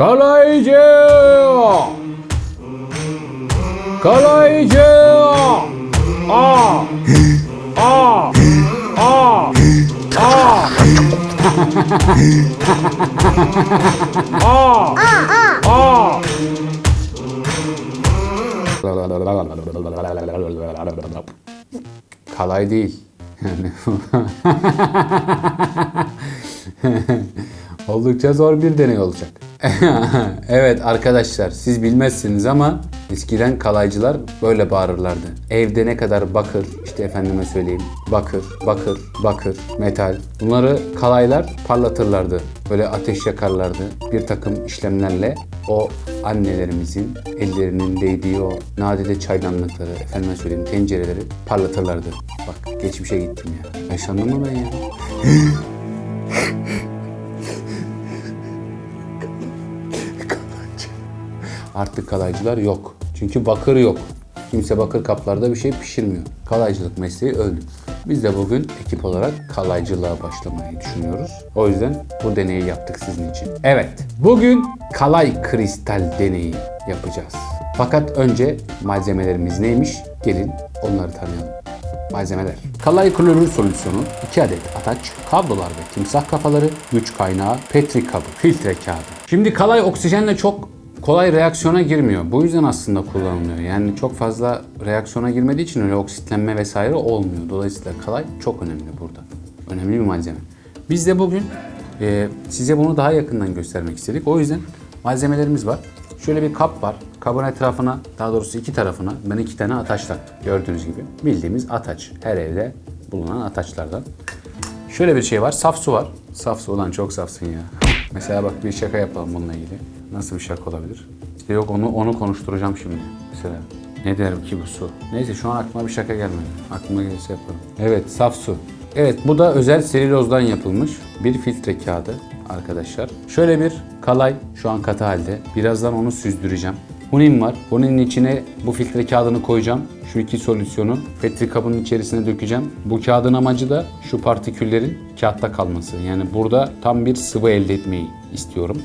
Kalaycı! Kalaycı! Aa! Aa! Aa! Aa! Aa! Aa! Kalay değil. Oldukça zor bir deney olacak. evet arkadaşlar siz bilmezsiniz ama eskiden kalaycılar böyle bağırırlardı. Evde ne kadar bakır, işte efendime söyleyeyim bakır, bakır, bakır, metal bunları kalaylar parlatırlardı. Böyle ateş yakarlardı. Bir takım işlemlerle o annelerimizin ellerinin değdiği o nadide çaydanlıkları, efendime söyleyeyim tencereleri parlatırlardı. Bak geçmişe gittim ya. Yaşandı mı ben ya? Artık kalaycılar yok. Çünkü bakır yok. Kimse bakır kaplarda bir şey pişirmiyor. Kalaycılık mesleği öldü. Biz de bugün ekip olarak kalaycılığa başlamayı düşünüyoruz. O yüzden bu deneyi yaptık sizin için. Evet, bugün kalay kristal deneyi yapacağız. Fakat önce malzemelerimiz neymiş? Gelin onları tanıyalım. Malzemeler. Kalay klorür solüsyonu, 2 adet ataç, kablolar ve timsah kafaları, güç kaynağı, petri kabı, filtre kağıdı. Şimdi kalay oksijenle çok kolay reaksiyona girmiyor. Bu yüzden aslında kullanılıyor. Yani çok fazla reaksiyona girmediği için öyle oksitlenme vesaire olmuyor. Dolayısıyla kalay çok önemli burada. Önemli bir malzeme. Biz de bugün e, size bunu daha yakından göstermek istedik. O yüzden malzemelerimiz var. Şöyle bir kap var. Kabın etrafına, daha doğrusu iki tarafına ben iki tane ataç taktım. Gördüğünüz gibi. Bildiğimiz ataç. Her evde bulunan ataçlardan. Şöyle bir şey var. Saf su var. Saf su olan çok safsın ya. Mesela bak bir şaka yapalım bununla ilgili. Nasıl bir şaka olabilir? İşte yok onu onu konuşturacağım şimdi. Mesela ne derim ki bu su? Neyse şu an aklıma bir şaka gelmedi. Aklıma gelirse yaparım. Evet saf su. Evet bu da özel selülozdan yapılmış bir filtre kağıdı arkadaşlar. Şöyle bir kalay şu an katı halde. Birazdan onu süzdüreceğim. Hunin var. Huninin içine bu filtre kağıdını koyacağım. Şu iki solüsyonu petri kabının içerisine dökeceğim. Bu kağıdın amacı da şu partiküllerin kağıtta kalması. Yani burada tam bir sıvı elde etmeyi istiyorum.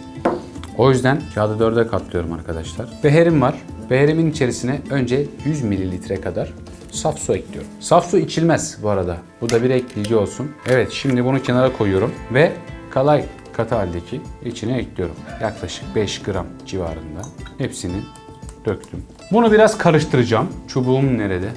O yüzden kağıdı dörde katlıyorum arkadaşlar. Beherim var. Beherimin içerisine önce 100 mililitre kadar saf su ekliyorum. Saf su içilmez bu arada. Bu da bir ekleyici olsun. Evet şimdi bunu kenara koyuyorum ve kalay katı haldeki içine ekliyorum. Yaklaşık 5 gram civarında. Hepsini döktüm. Bunu biraz karıştıracağım. Çubuğum nerede?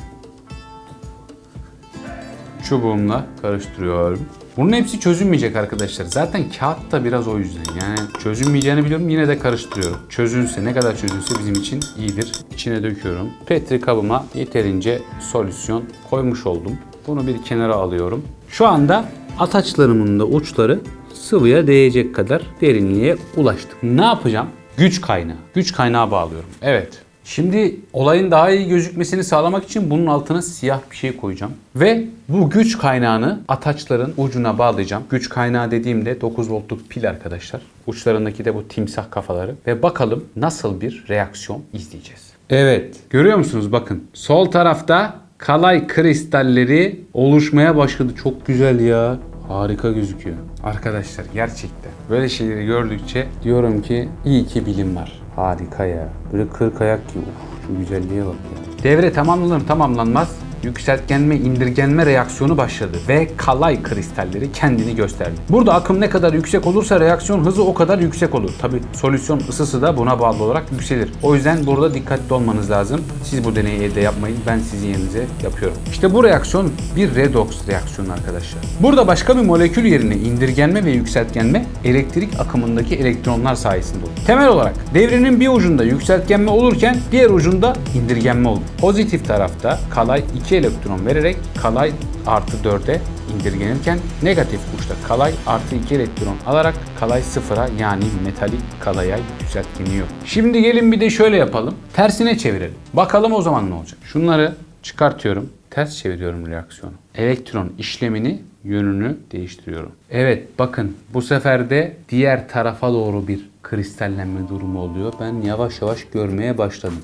çubuğumla karıştırıyorum. Bunun hepsi çözünmeyecek arkadaşlar. Zaten kağıt da biraz o yüzden. Yani çözünmeyeceğini biliyorum yine de karıştırıyorum. Çözünse ne kadar çözünse bizim için iyidir. İçine döküyorum. Petri kabıma yeterince solüsyon koymuş oldum. Bunu bir kenara alıyorum. Şu anda ataçlarımın da uçları sıvıya değecek kadar derinliğe ulaştım. Ne yapacağım? Güç kaynağı. Güç kaynağı bağlıyorum. Evet. Şimdi olayın daha iyi gözükmesini sağlamak için bunun altına siyah bir şey koyacağım. Ve bu güç kaynağını ataçların ucuna bağlayacağım. Güç kaynağı dediğimde 9 voltluk pil arkadaşlar. Uçlarındaki de bu timsah kafaları. Ve bakalım nasıl bir reaksiyon izleyeceğiz. Evet. Görüyor musunuz? Bakın. Sol tarafta kalay kristalleri oluşmaya başladı. Çok güzel ya. Harika gözüküyor. Arkadaşlar gerçekten böyle şeyleri gördükçe diyorum ki iyi ki bilim var. Harika ya. Böyle kırk ayak gibi. Uf, şu güzelliğe bak ya. Devre tamamlanır tamamlanmaz yükseltgenme indirgenme reaksiyonu başladı ve kalay kristalleri kendini gösterdi. Burada akım ne kadar yüksek olursa reaksiyon hızı o kadar yüksek olur. Tabi solüsyon ısısı da buna bağlı olarak yükselir. O yüzden burada dikkatli olmanız lazım. Siz bu deneyi evde yapmayın. Ben sizin yerinize yapıyorum. İşte bu reaksiyon bir redox reaksiyonu arkadaşlar. Burada başka bir molekül yerine indirgenme ve yükseltgenme elektrik akımındaki elektronlar sayesinde olur. Temel olarak devrenin bir ucunda yükseltgenme olurken diğer ucunda indirgenme olur. Pozitif tarafta kalay 2 elektron vererek kalay artı 4'e indirgenirken negatif uçta kalay artı 2 elektron alarak kalay sıfıra yani metalik kalaya yükseltgeniyor. Şimdi gelin bir de şöyle yapalım. Tersine çevirelim. Bakalım o zaman ne olacak? Şunları çıkartıyorum. Ters çeviriyorum reaksiyonu. Elektron işlemini yönünü değiştiriyorum. Evet bakın bu sefer de diğer tarafa doğru bir kristallenme durumu oluyor. Ben yavaş yavaş görmeye başladım.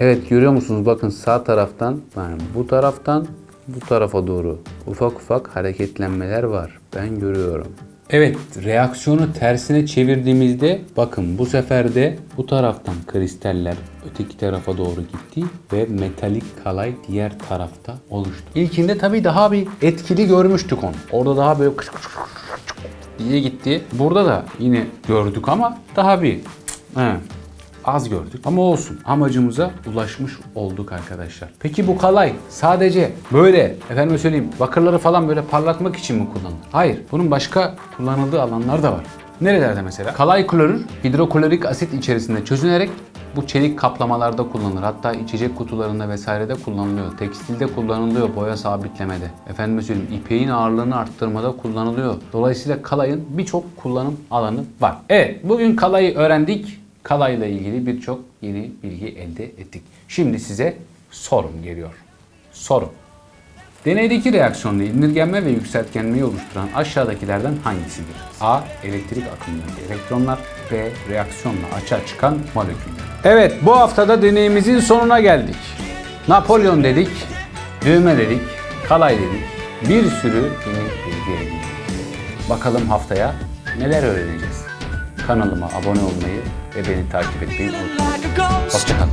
Evet görüyor musunuz? Bakın sağ taraftan yani bu taraftan bu tarafa doğru ufak ufak hareketlenmeler var. Ben görüyorum. Evet, reaksiyonu tersine çevirdiğimizde bakın bu sefer de bu taraftan kristaller öteki tarafa doğru gitti ve metalik kalay diğer tarafta oluştu. İlkinde tabii daha bir etkili görmüştük onu. Orada daha böyle kış kış kış diye gitti. Burada da yine gördük ama daha bir he, az gördük ama olsun. Amacımıza ulaşmış olduk arkadaşlar. Peki bu kalay sadece böyle efendim söyleyeyim bakırları falan böyle parlatmak için mi kullanılır? Hayır. Bunun başka kullanıldığı alanlar da var. Nerelerde mesela? Kalay klorür hidroklorik asit içerisinde çözünerek bu çelik kaplamalarda kullanılır. Hatta içecek kutularında vesairede kullanılıyor. Tekstilde kullanılıyor boya sabitlemede. Efendim söyleyeyim ipeğin ağırlığını arttırmada kullanılıyor. Dolayısıyla kalayın birçok kullanım alanı var. Evet bugün kalayı öğrendik. Kalayla ilgili birçok yeni bilgi elde ettik. Şimdi size sorum geliyor. Soru. Deneydeki reaksiyonda indirgenme ve yükseltgenmeyi oluşturan aşağıdakilerden hangisidir? A. Elektrik akımındaki elektronlar. B. Reaksiyonla açığa çıkan moleküller. Evet bu haftada deneyimizin sonuna geldik. Napolyon dedik, düğme dedik, kalay dedik. Bir sürü yeni bilgi edindik. Bakalım haftaya neler öğreneceğiz. Kanalıma abone olmayı ve beni takip etmeyi unutmayın. Hoşçakalın.